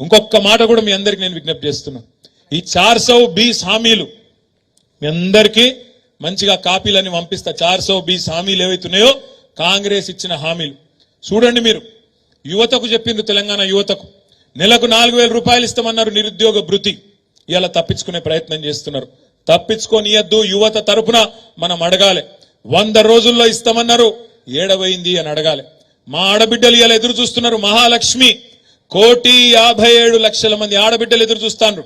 ఇంకొక మాట కూడా మీ అందరికి నేను విజ్ఞప్తి చేస్తున్నా. ఈ చార్ సౌ బీస్ హామీలు మీ అందరికీ మంచిగా కాపీలని పంపిస్తా. చార్ సౌ బీస్ హామీలు ఏవైతున్నాయో కాంగ్రెస్ ఇచ్చిన హామీలు. చూడండి మీరు. యువతకు చెప్పింది తెలంగాణ యువతకు. నెలకు నాలుగు వేల రూపాయలు ఇస్తామన్నారు నిరుద్యోగ భృతి. ఇలా తప్పించుకునే ప్రయత్నం చేస్తున్నారు. తప్పించుకోనియద్దు యువత తరపున మనం అడగాలి. వంద రోజుల్లో ఇస్తామన్నారు ఏడవైంది అని అడగాలి. మా ఆడబిడ్డలు ఇలా ఎదురు చూస్తున్నారు మహాలక్ష్మి. కోటి యాభై ఏడు లక్షల మంది ఆడబిడ్డలు ఎదురు చూస్తాను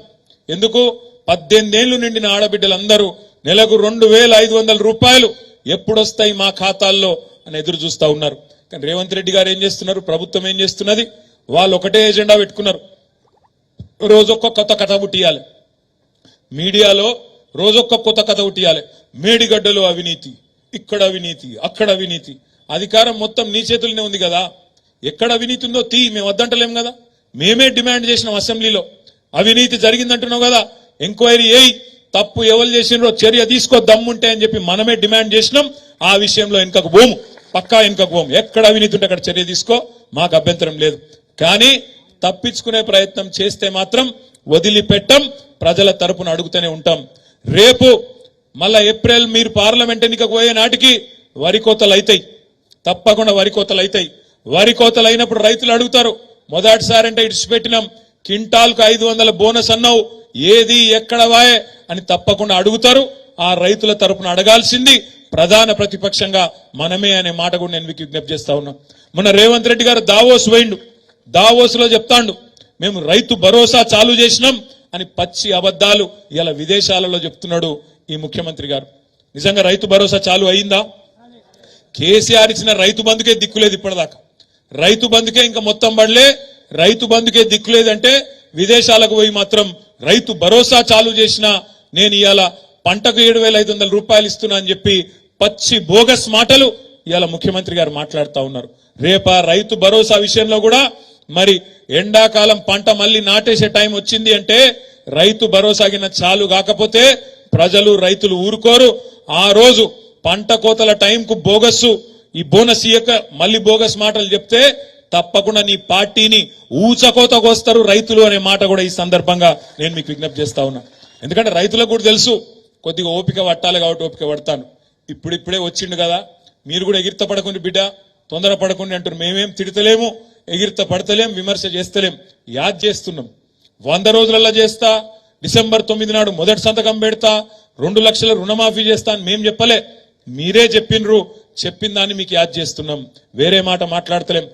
ఎందుకు? పద్దెనిమిదేళ్ళు నిండిన ఆడబిడ్డలందరూ నెలకు రెండు వేల ఐదు వందల రూపాయలు ఎప్పుడొస్తాయి మా ఖాతాల్లో అని ఎదురు చూస్తూ ఉన్నారు. కానీ రేవంత్ రెడ్డి గారు ఏం చేస్తున్నారు? ప్రభుత్వం ఏం చేస్తున్నది? వాళ్ళు ఒకటే ఎజెండా పెట్టుకున్నారు. రోజొక్క కొత్త కథ పుట్టియాలి. మీడియాలో రోజొక్క కొత్త కథ పుట్టియాలి. మేడిగడ్డలో అవినీతి ఇక్కడ అవినీతి అక్కడ అవినీతి. అధికారం మొత్తం నీ చేతుల్లోనే ఉంది కదా? ఎక్కడ అవినీతి ఉందో తీ మేము వద్దంటలేం కదా? మేమే డిమాండ్ చేసినాం అసెంబ్లీలో. అవినీతి జరిగిందంటున్నావు కదా? ఎంక్వైరీ ఏయ్ తప్పు ఎవరు చేసినో చర్య తీసుకో దమ్ముంటే అని చెప్పి మనమే డిమాండ్ చేసినాం. ఆ విషయంలో వెనుకకు పోము. పక్కా వెనుకకు పోము. ఎక్కడ అవినీతి ఉంటే అక్కడ చర్య తీసుకో. మాకు అభ్యంతరం లేదు. కానీ తప్పించుకునే ప్రయత్నం చేస్తే మాత్రం వదిలిపెట్టం. ప్రజల తరపున అడుగుతూనే ఉంటాం. రేపు మళ్ళా ఏప్రిల్ మీరు పార్లమెంట్ ఎన్నికకు పోయే నాటికి వరి కోతలు అవుతాయి తప్పకుండా వరి కోతలు అవుతాయి వరి కోతలు అయినప్పుడు రైతులు అడుగుతారు మొదటిసారి అంటే ఇడిచిపెట్టినాం కింటాల్కు ఐదు వందల బోనస్ అన్నావు ఏది ఎక్కడ వాయే అని తప్పకుండా అడుగుతారు. ఆ రైతుల తరపున అడగాల్సింది ప్రధాన ప్రతిపక్షంగా మనమే అనే మాట కూడా నేను మీకు విజ్ఞప్తి చేస్తా ఉన్నా. మొన్న రేవంత్ రెడ్డి గారు దావోస్ పోయిండు. దావోస్లో చెప్తాండు మేము రైతు భరోసా చాలు చేసినాం అని పచ్చి అబద్ధాలు ఇలా విదేశాలలో చెప్తున్నాడు ఈ ముఖ్యమంత్రి గారు. నిజంగా రైతు భరోసా చాలు అయిందా? కేసీఆర్ ఇచ్చిన రైతు బంధుకే దిక్కులేదు ఇప్పటిదాకా. రైతు బంధుకే ఇంకా మొత్తం పడలే. రైతు బంధుకే దిక్కులేదంటే విదేశాలకు పోయి మాత్రం రైతు భరోసా చాలు చేసిన నేను ఇవాళ పంటకు ఏడు వేల ఐదు వందల రూపాయలు ఇస్తున్నా అని చెప్పి పచ్చి బోగస్ మాటలు ఇవాళ ముఖ్యమంత్రి గారు మాట్లాడుతా ఉన్నారు. రేపా రైతు భరోసా విషయంలో కూడా మరి ఎండాకాలం పంట మళ్ళీ నాటేసే టైం వచ్చింది అంటే రైతు భరోసా చాలు కాకపోతే ప్రజలు రైతులు ఊరుకోరు. ఆ రోజు పంట కోతల టైంకు బోగస్సు ఈ బోనస్ ఇయ్యక మళ్ళీ బోగస్ మాటలు చెప్తే తప్పకుండా నీ పార్టీని ఊచకోత కోస్తారు రైతులు అనే మాట కూడా ఈ సందర్భంగా నేను మీకు విజ్ఞప్తి చేస్తా ఉన్నా. ఎందుకంటే రైతులకు కూడా తెలుసు కొద్దిగా ఓపిక పట్టాలి కాబట్టి ఓపిక పడతాను. ఇప్పుడిప్పుడే వచ్చిండు కదా మీరు కూడా ఎగిరిత పడకుండా బిడ్డ తొందర పడకుండా అంటారు మేమేం తిడతలేము ఎగిరిత పడతలేం విమర్శ చేస్తలేం యాద్ చేస్తున్నాం. వంద రోజులలో చేస్తా డిసెంబర్ తొమ్మిది నాడు మొదటి సంతకం పెడతా రెండు లక్షల రుణమాఫీ చేస్తా అని మేం చెప్పలే. మీరే చెప్పినరు చెప్పిన దాన్ని మీకు యాద్ చేస్తున్నాం. వేరే మాట మాట్లాడతలేం.